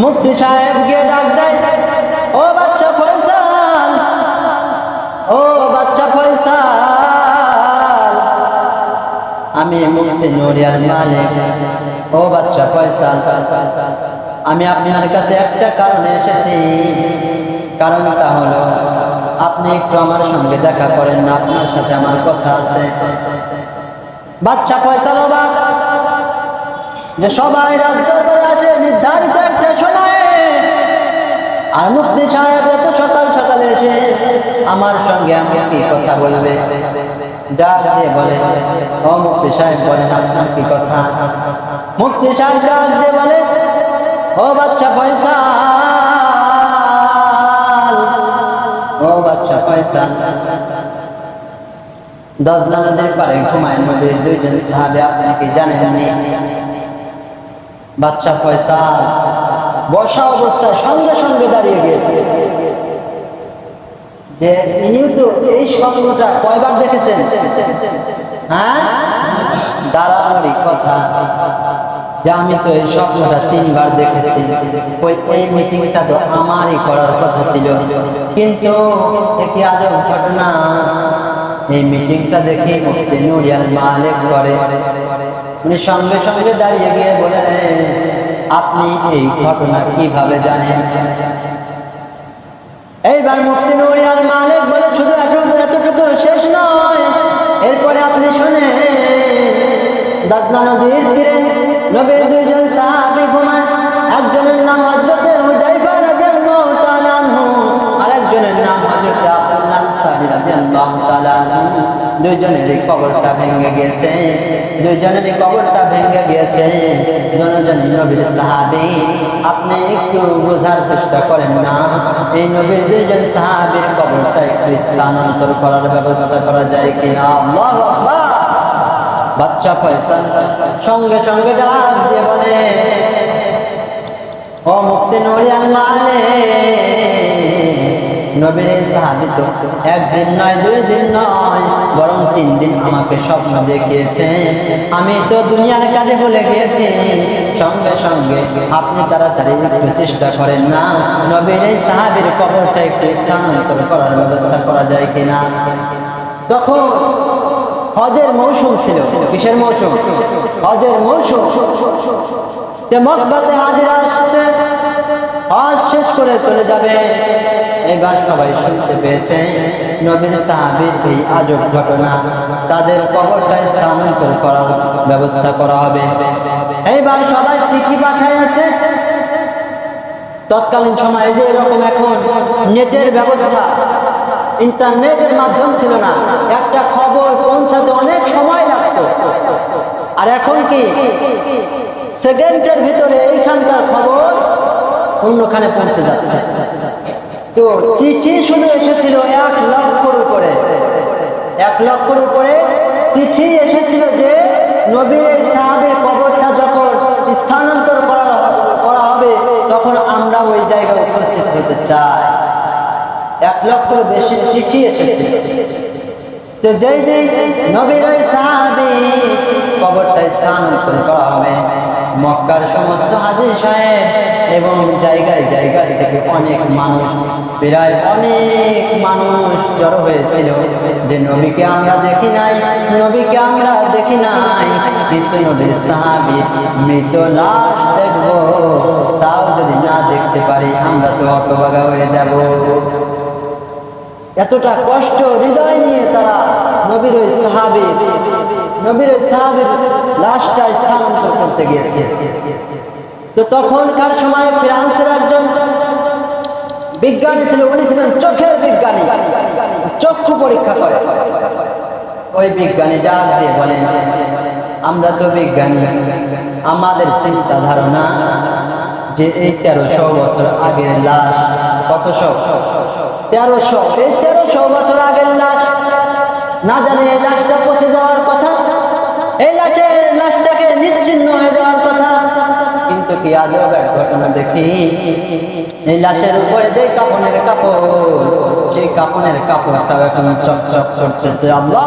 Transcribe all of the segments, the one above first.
মুক্তি সাহেব গিয়ে ডাক দেয়, ও বাচ্চা ফয়সাল, ও বাচ্চা ফয়সাল, আমি মুক্তি নুরিয়াল মালিক, ও বাচ্চা ফয়সাল, আমি আপনার কাছে একটা কারণে এসেছি। কারণটা হলো, আপনি একটু আমার সঙ্গে দেখা করেন না, আপনার সাথে আমার কথা আছে। বাচ্চা ফয়সাল যে সবাই রাজদরবারে আসে, নির্ধারিত আর মুক্তি সাহেব এত সকাল সকালে এসে আমার সঙ্গে আমি কি কথা বলবে? ডাক দিয়ে বলে, ও মুক্তি সাহেব, বলেন আপনার কি কথা? মুক্তি সাহেব ডাক দিয়ে বলে, ও বাচ্চা পয়সা ও বাচ্চা পয়সা দশ নদীর পারে ঘুমায় নদীর দুইজন সাহাবে, আপনি কি জানেননি বাচ্চা পয়সা বসা অবস্থায় সঙ্গে সঙ্গে দাঁড়িয়ে গিয়েছে। যে ইনিও তো এই স্বপ্নটা কয়বার দেখেছেন? হ্যাঁ? কথা। যে আমি তো এই স্বপ্নটা তিনবার দেখেছি। ওই এই মিটিংটা তো আমারই করার কথা ছিল। কিন্তু একটি ঘটনা? এই মিটিংটা দেখে মুক্তি নুরিয়াল করে। উনি সঙ্গে সঙ্গে দাঁড়িয়ে গিয়ে বলে আপনি এই ঘটনা কীভাবে জানেন? এইবার মুক্তি নুরিয়াল মালিক বলে, শুধু এতটুকু শেষ নয়। এরপরে আপনি শুনে দাজনা নদীর তীরে নবীর দুইজন সাহাবী ঘুমায় একজনের নাম হযরত হুজাইফা রাদিয়াল্লাহু তাআলা আনহু, আরেকজনের নাম হযরত আব্দুল্লাহ আনসারী রাদিয়াল্লাহু তাআলা আনহু। দুইজনেরই কবরটা ভেঙে গিয়েছে দুইজনেরই কবরটা ভেঙে গিয়েছে। দুজনই নবীর সাহাবী। আপনি একটু বোঝার চেষ্টা করেন না। এই নবীর দুইজন সাহাবীর কবরটা একটু স্থানান্তর করার ব্যবস্থা করা যায় কিনা? বাচ্চা পয়সা সঙ্গে সঙ্গে ডাক দিয়ে বলে, ও মুক্তি নড়িয়াল মানে নবীর সাহাবি তো একদিন নয়, দুই দিন নয়, বরং তিন দিন আমাকে স্বপ্ন দেখিয়েছে। আমি তো দুনিয়ার কাজে বলে গিয়েছি। সঙ্গে সঙ্গে আপনি তাড়াতাড়ি একটু চেষ্টা করেন না। নবীর সাহাবির কবরটা একটু স্থানান্তর করার ব্যবস্থা করা যায় কিনা? তখন হজের মৌসুম ছিল। কিসের মৌসুম? হজের মৌসুম। মক্কাতে হাজিরা আসতে হজ শেষ করে চলে যাবে। এবার সবাই শুনতে পেয়েছে নবীর সাহাবীর এই আজব ঘটনা। তাদের কবরটা স্থানান্তর করার ব্যবস্থা করা হবে। এইবার সবাই চিঠি পাঠাইয়াছে তৎকালীন সময়ে যে এরকম এখন নেটের ব্যবস্থা, ইন্টারনেটের মাধ্যম ছিল না, একটা খবর পৌঁছাতে অনেক সময় লাগতো। আর এখন কি? সেকেন্ডের ভিতরে এইখানকার খবর অন্যখানে পৌঁছে যাচ্ছে। তো চিঠি শুধু এসেছিল এক লক্ষর উপরে। এক লক্ষর উপরে চিঠি এসেছিল যে নবীর সাহাবের কবরটা যখন স্থানান্তর করা করা হবে, তখন আমরা ওই জায়গায় উপস্থিত হতে চাই। এক লক্ষের বেশি চিঠি এসেছে। তো যেই দিন নবীর সাহাবি কবরটা স্থানান্তর করা হবে মক্কার সমস্ত হাজি সাহেব এবং জায়গায় জায়গায় থেকে অনেক মানুষ, প্রায় অনেক মানুষ জড়ো হয়েছিল যে নবীকে আমরা দেখি নাই, নবীকে আমরা দেখি নাই। কিন্তু নবীর সাহাবি মৃত লাশ দেখব, তাও যদি না দেখতে পারি, আমরা তো হতভাগা হয়ে যাব। এতটা কষ্ট হৃদয় নিয়ে তারা নবীর ওই সাহাবি, নবীর ওই সাহাবির লাশটা স্থানান্তর করতে গিয়েছে। তো তখনকার সময় ফ্রান্সের একজন বিজ্ঞানী ছিল, উনি ছিলেন চোখের বিজ্ঞানী। চক্ষু পরীক্ষা করে। ওই বিজ্ঞানী ডাক দিয়ে বলেন আমরা তো বিজ্ঞানী। আমাদের চিন্তা ধারণা যে এই তেরোশো বছর আগের লাশ কতশো তেরোশো, এই তেরোশো বছর আগের লাশ। না জানে এই লাশটা পচে যাওয়ার কথা? এই লাশের লাশটাকে নিচ্ছিন্ন হয়ে যাওয়ার কথা। কিন্তু কি আজও এক ঘটনা দেখি? এই লাশের উপরে যে কাপড়ের কাপড়, সেই কাপড়ের কাপড়টাও এখন চকচক করতেছে। আল্লাহ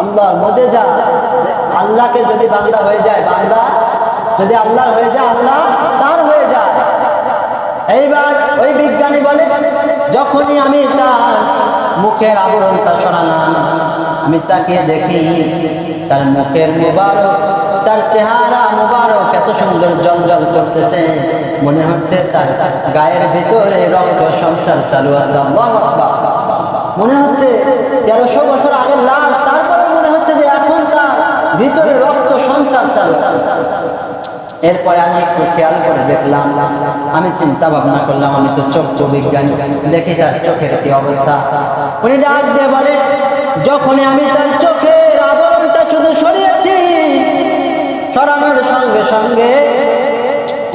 আল্লাহর মজে যা আল্লাহকে যদি বান্দা হয়ে যায়, বান্দা যদি আল্লাহর হয়ে যায়, আল্লাহ তার হয়ে যায়। এইবার ওই বিজ্ঞানী বলে, যখনই আমি তার মুখের আবরণটা সরালাম আমি তাকে দেখি, তার মুখের মুবারক, তার চেহারা মুবারক এত সুন্দর জল জল করতেছে মনে হচ্ছে তার গায়ের ভিতরে রক্ত সংসার চালু আছে। মনে হচ্ছে তেরোশো বছর আগের লাশ, তারপরে মনে হচ্ছে যে এখন তার ভিতরে রক্ত সঞ্চার চালু আছে। এরপরে আমি একটু খেয়াল করে দেখলাম, আমি চিন্তা ভাবনা করলাম, আমি তো চক্ষু বিজ্ঞানী, দেখি তার চোখের কি অবস্থা। উনি ডাক দিয়ে বলে যখনই আমি তার চোখের আবরণটা শুধু সরিয়েছি, সরানোর সঙ্গে সঙ্গে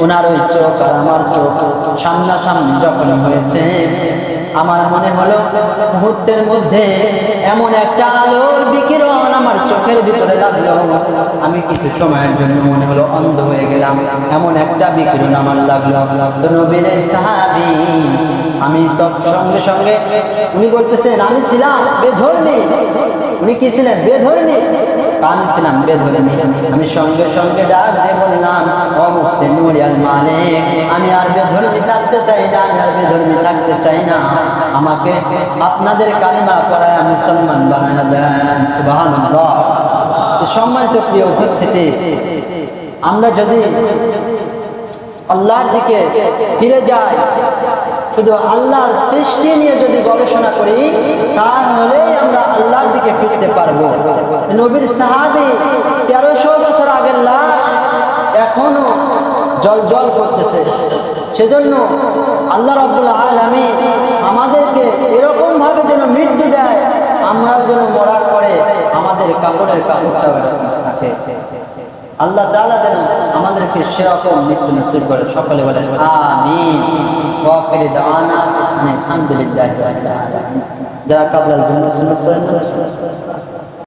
ওনার ওই চোখ আর আমার চোখ সামনাসামনি যখন হয়েছে, আমার মনে হলো মুহূর্তের মধ্যে এমন একটা আলোর বিকিরণ আমার চোখের ভিতরে লাগল। আমি কিছু সময়ের জন্য মনে হলো অন্ধ হয়ে গেলাম, এমন একটা বিকিরণ আমার লাগল। তো নবীর সাহাবী আমি সঙ্গে সঙ্গে উনি বলতেছেন, আমি ছিলাম বেধর্মী। উনি কি ছিলেন? বেধর্মী। আমি ছিলাম বেধর্মী। আমি সঙ্গে সঙ্গে ডাক দিয়ে বললাম অমুক্তে নুরিয়াল মালিক, আমি আর বেধর্মী থাকতে চাই না, আমি আর বেধর্মী থাকতে চাই না। আমাকে আপনাদের কালিমা পড়ায় আমি সম্মান বানায় দেন। তো সম্মানিত প্রিয় উপস্থিতি, আমরা যদি আল্লাহর দিকে ফিরে যাই শুধু আল্লাহর সৃষ্টি নিয়ে যদি গবেষণা করি তাহলে আমরা আল্লাহর দিকে ফিরতে পারব। নবীর সাহাবি তেরোশো বছর আগের লাশ এখনও জল জল করতেছে। সেজন্য আল্লাহ রব্বুল আলমী আমাদেরকে এরকম ভাবে যেন মৃত্যু দেয়, আমরাও যেন মরার পরে আমাদের কাপড়ের এরকম থাকে। আল্লাহ তাআলা যেন আমাদেরকে সেরকম মৃত্যু নসিব করে। সকলে বলেন, আমিন। ওয়া আখির দাওয়ানা আলহামদুলিল্লাহি যারা কাবলাল জন্য সুন্নাত